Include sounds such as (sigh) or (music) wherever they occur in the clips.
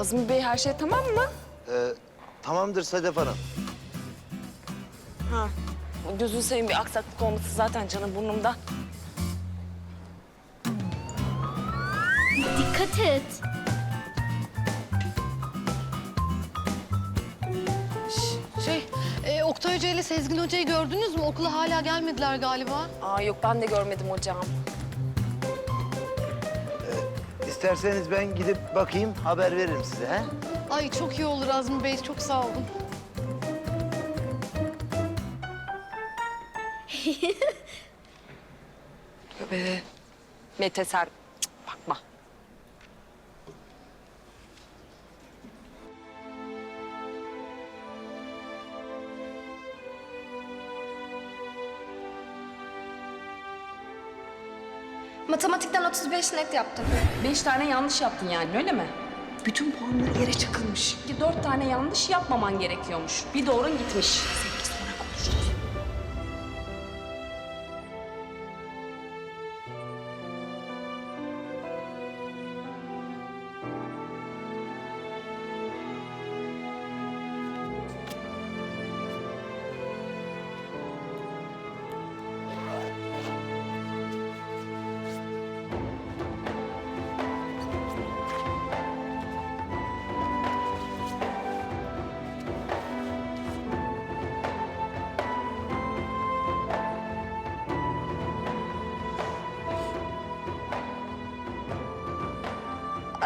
Azmi Bey her şey tamam mı? Ee, tamamdır Sedef Hanım. Ha. Gözünü seveyim bir aksaklık olması zaten canım burnumda. Dikkat et. Şey, e, Oktay Hoca ile Sezgin Hoca'yı gördünüz mü? Okula hala gelmediler galiba. Aa yok ben de görmedim hocam. İsterseniz ben gidip bakayım, haber veririm size. He? Ay çok iyi olur Azmi Bey, çok sağ olun. (laughs) Tövbe. Mete sen cık, bakma. Matematikten 35 net yaptım. Beş tane yanlış yaptın yani öyle mi? Bütün puanları yere çakılmış. Ki dört tane yanlış yapmaman gerekiyormuş. Bir doğrun gitmiş. Seninle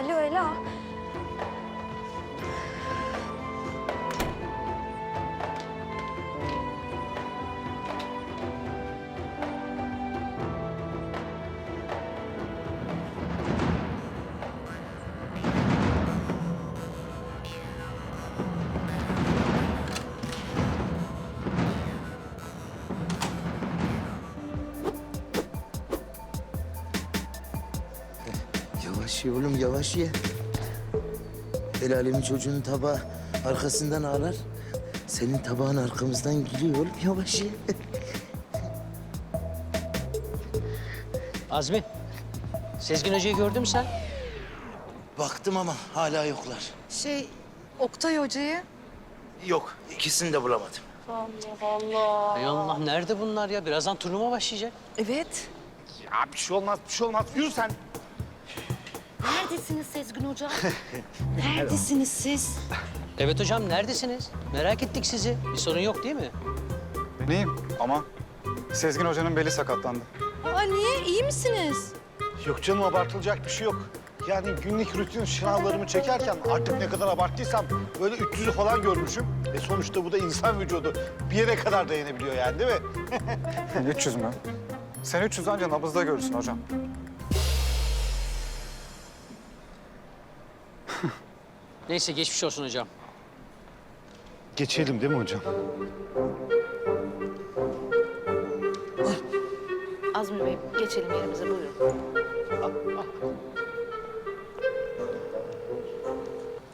Alo Ela. Yavaş ye oğlum, yavaş ye. El alemin çocuğunun tabağı arkasından ağlar. Senin tabağın arkamızdan geliyor oğlum, yavaş ye. (laughs) Azmi, Sezgin Hoca'yı gördün mü sen? Baktım ama hala yoklar. Şey, Oktay Hoca'yı Yok, ikisini de bulamadım. Ey Allah, nerede bunlar ya? Birazdan turnuva başlayacak. Evet. Ya bir şey olmaz, bir şey olmaz. Yürü sen. Neredesiniz Sezgin Hoca? (laughs) Neredesiniz siz? Evet hocam, neredesiniz? Merak ettik sizi. Bir sorun yok değil mi? Neyim? Ama Sezgin Hoca'nın beli sakatlandı. Aa niye? İyi misiniz? Yok canım abartılacak bir şey yok. Yani günlük rutin şınavlarımı çekerken artık ne kadar abarttıysam böyle 300'ü falan görmüşüm. E sonuçta bu da insan vücudu. Bir yere kadar dayanabiliyor yani değil mi? (laughs) 300 mü? Sen 300 anca nabızda görürsün hocam. Neyse, geçmiş olsun hocam. Geçelim değil mi hocam? Azmi Bey geçelim yerimize buyurun.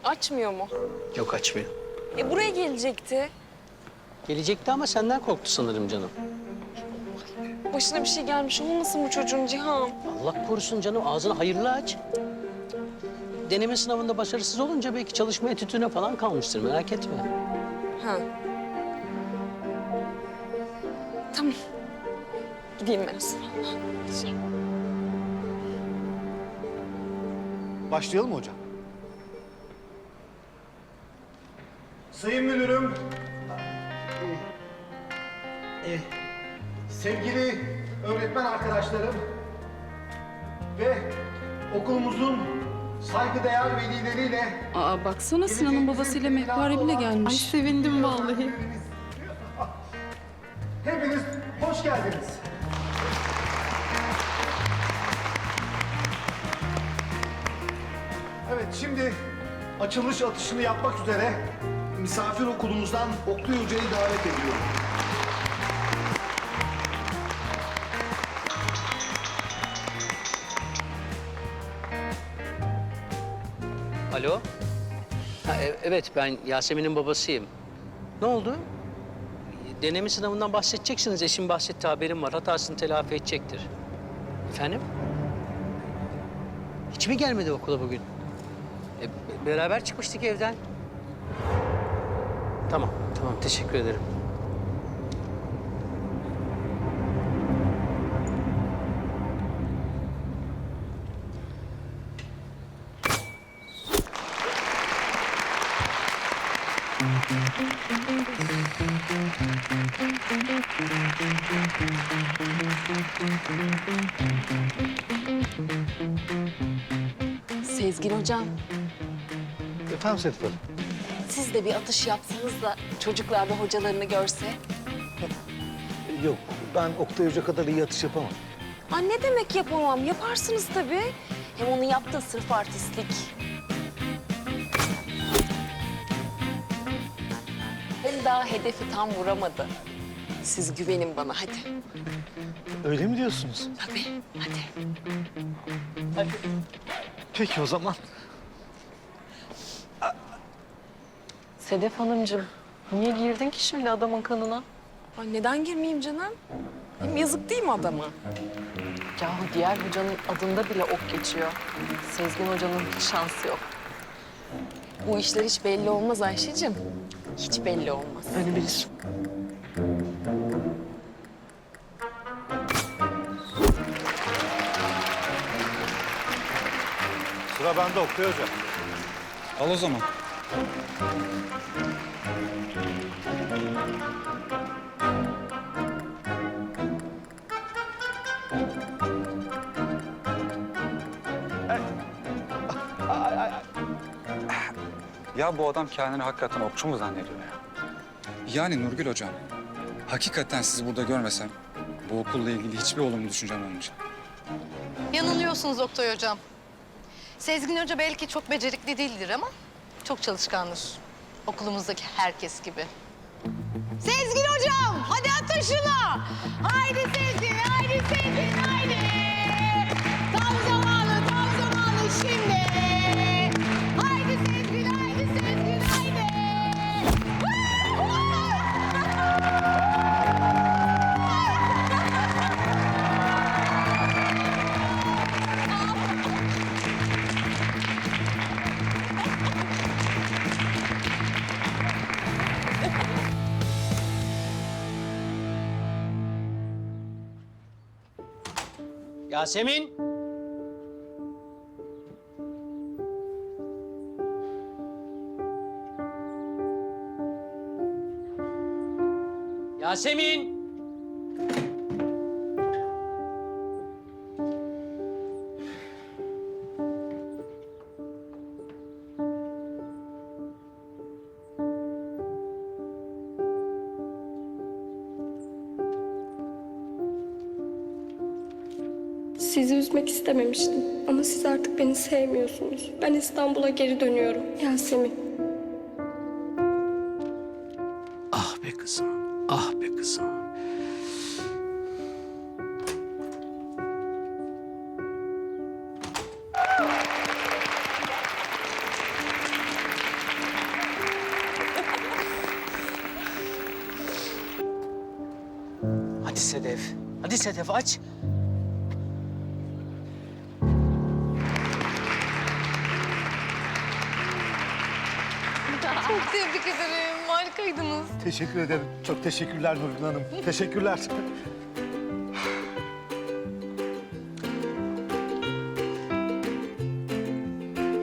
Açmıyor mu? Yok açmıyor. E buraya gelecekti. Gelecekti ama senden korktu sanırım canım. Başına bir şey gelmiş olmasın bu çocuğun Cihan? Allah korusun canım, ağzını hayırlı aç. Deneme sınavında başarısız olunca belki çalışma etütüne falan kalmıştır, merak etme. Ha. Tamam. Gideyim ben o zaman. Başlayalım mı hocam? Sayın Müdürüm. eh, Sevgili öğretmen arkadaşlarım ve okulumuzun saygıdeğer velileriyle Aa baksana Sinan'ın babasıyla Mehpare bile gelmiş. Sevindim vallahi. Hepiniz hoş geldiniz. Evet şimdi açılış atışını yapmak üzere misafir okulumuzdan Oktay Hoca'yı davet ediyorum. Alo? Ha, e- evet, ben Yasemin'in babasıyım. Ne oldu? Deneme sınavından bahsedeceksiniz. Eşim bahsetti, haberim var. Hatasını telafi edecektir. Efendim? Hiç mi gelmedi okula bugün? E, be- beraber çıkmıştık evden. Tamam, tamam. Teşekkür ederim. Sezgin hocam, Efendim Sedef Hanım? siz de bir atış yapsanız da çocuklar da hocalarını görse. Yok, ben Oktay Hoca kadar iyi atış yapamam. Aa, ne demek yapamam? Yaparsınız tabii. Hem onu yaptığı sırf artistlik. Hem daha hedefi tam vuramadı. Siz güvenin bana hadi. Öyle mi diyorsunuz? Tabii hadi. Peki o zaman. Sedef Hanımcığım, niye girdin ki şimdi adamın kanına? Ay neden girmeyeyim canım? Hem yazık değil mi adama? Yahu diğer hocanın adında bile ok geçiyor. Sezgin hocanın hiç şansı yok. Bu işler hiç belli olmaz Ayşe'cim. Hiç belli olmaz. Öyle bilir. Sıra bende Oktay Hoca. Al o zaman. Ya bu adam kendini hakikaten okçu mu zannediyor ya? Yani Nurgül hocam, hakikaten sizi burada görmesem bu okulla ilgili hiçbir olumlu düşüncem olmayacak. Yanılıyorsunuz Oktay Hocam. Sezgin Hoca belki çok becerikli değildir ama çok çalışkandır. Okulumuzdaki herkes gibi. Sezgin Hocam, hadi atın şunu. Haydi Sezgin, haydi Sezgin, haydi. Yasemin! Yasemin! Sizi üzmek istememiştim. Ama siz artık beni sevmiyorsunuz. Ben İstanbul'a geri dönüyorum. Yasemin. Ah be kızım, ah be kızım. Hadi Sedef, hadi Sedef aç. Harikaydınız. Teşekkür ederim. Çok teşekkürler Nurgül Hanım. Teşekkürler.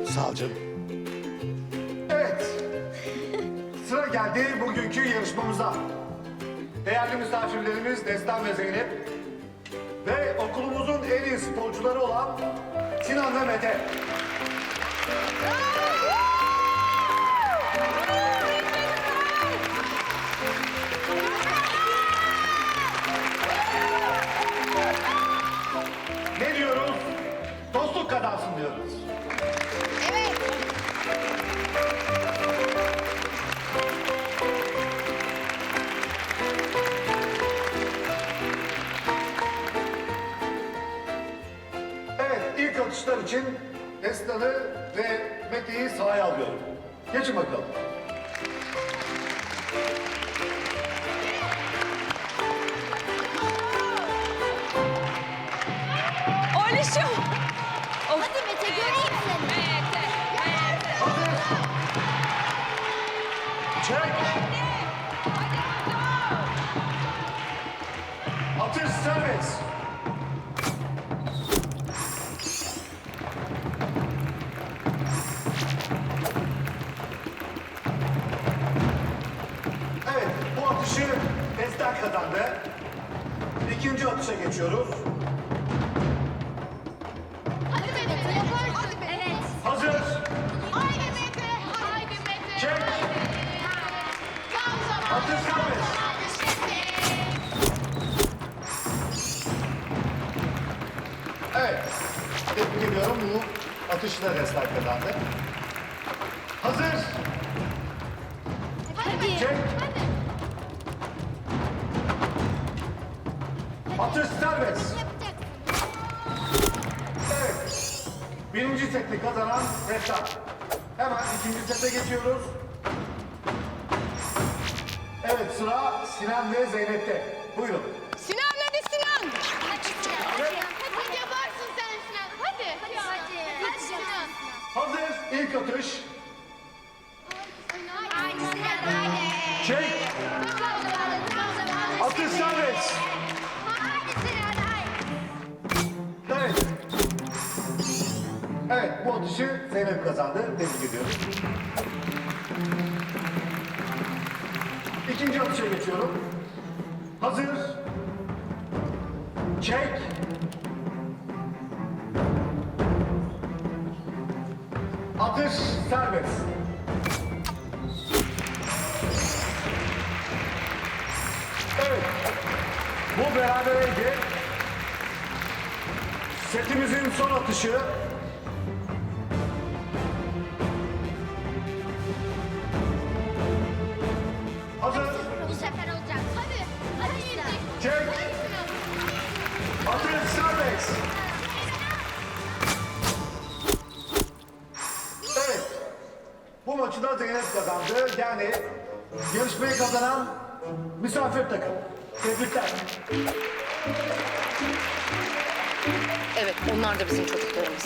Sağ ol canım. Evet. (laughs) Sıra geldi bugünkü yarışmamıza. Değerli misafirlerimiz Destan ve Zeynep ve okulumuzun en iyi sporcuları olan Sinan ve Mete. alkışlar için Destan'ı ve Mete'yi sahaya alıyorum. Geçin bakalım. Oluşum. Hadi Mete göreyim seni. Mete, Mete. Hazır. Çek. Atış servis. Geçiyoruz. Hadi Mete yaparsın. Evet. Hazır. Haydi Mete. Haydi Mete. Çek. Tam zaman. Atış serbest. Evet. Tebrik ediyorum. Bu atışla restart kazandı. Hazır. Hadi. Çek. Atış serbest. Evet. Birinci seti kazanan restart. Hemen ikinci sete geçiyoruz. Evet sıra Sinan ve Zeynep'te. Buyurun. Sinan hadi Sinan. Hadi yaparsın sen Sinan. Hadi. Hadi. Hadi Sinan. Hazır. İlk atış. Bu atışı Zeynep kazandı. Tebrik ediyorum. İkinci atışa geçiyorum. Hazır. Çek. Atış serbest. Bu berabereydi. Setimizin son atışı. Bu maçı da Zeynep kazandı. Yani yarışmayı kazanan misafir takım. Tebrikler. Evet, onlar da bizim çocuklarımız.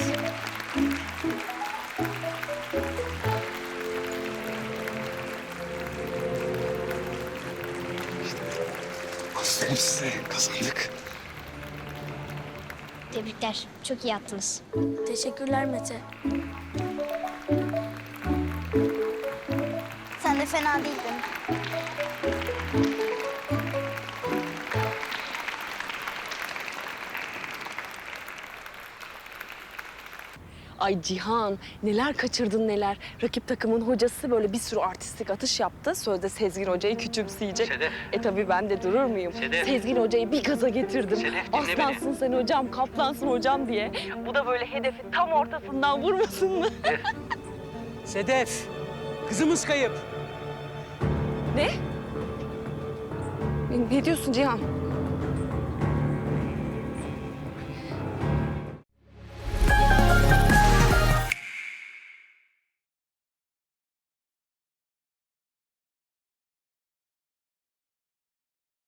Aferin size kazandık. Tebrikler. Çok iyi yaptınız. Teşekkürler Mete. Fena değildin. Ay Cihan neler kaçırdın neler. Rakip takımın hocası böyle bir sürü artistik atış yaptı. Sözde Sezgin Hoca'yı küçümseyecek. Sedef. E tabii ben de durur muyum? Sedef. Sezgin Hoca'yı bir gaza getirdim. Sedef, Aslansın sen hocam, kaplansın hocam diye. Bu da böyle hedefi tam ortasından vurmasın mı? Sedef, kızımız kayıp. Ne? Ne diyorsun Cihan?